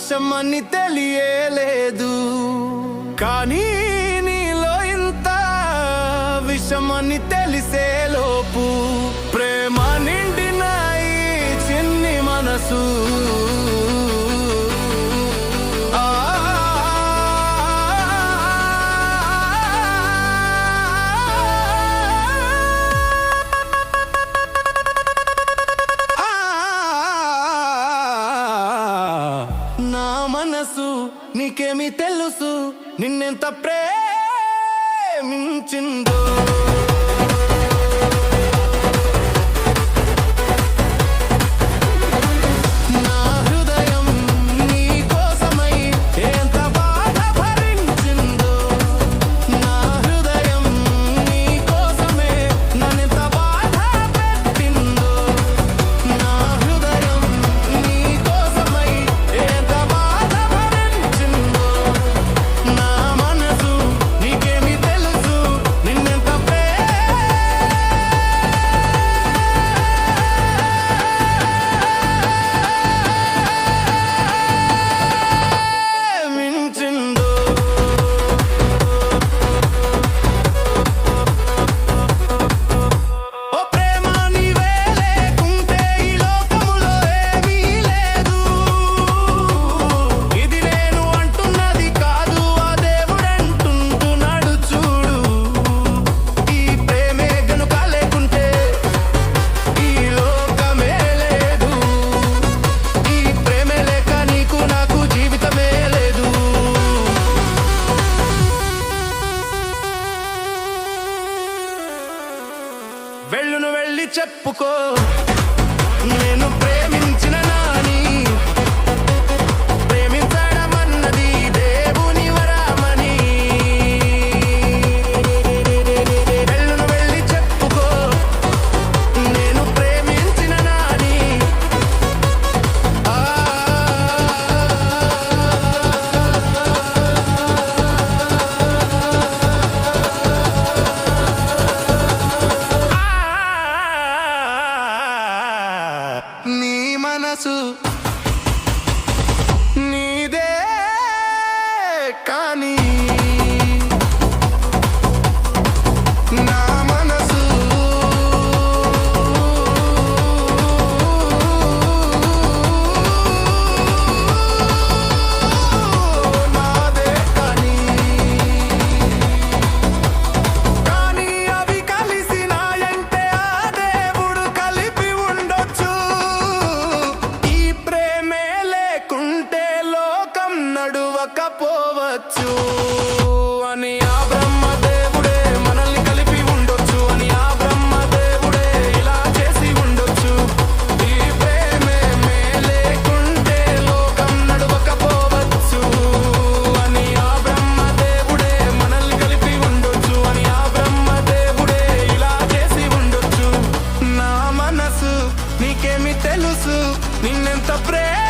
విషమని తెలియలేదు. కానీ నీలో ఇంత విషమని తెలిసేలోపు ప్రేమ నిండినాయి చిన్ని మనసు నీకేమీ తెలుసు నిన్నెంత ప్రేమించిందో. poco. మనసు నీదే కానీ ఇవ్వకపోవచ్చు అని ఆ బ్రహ్మదేవుడే మనల్ని కలిపి ఉండొచ్చు. అని ఆ బ్రహ్మదేవుడే ఇలా చేసి ఉండొచ్చు. ఈ ప్రేమే లేకుంటే లోకం నడవకపోవచ్చు. అని ఆ బ్రహ్మదేవుడే మనల్ని కలిపి ఉండొచ్చు. అని ఆ బ్రహ్మదేవుడే ఇలా చేసి ఉండొచ్చు. నా మనసు నీకేమి తెలుసు? నిన్నెంత ప్రేమ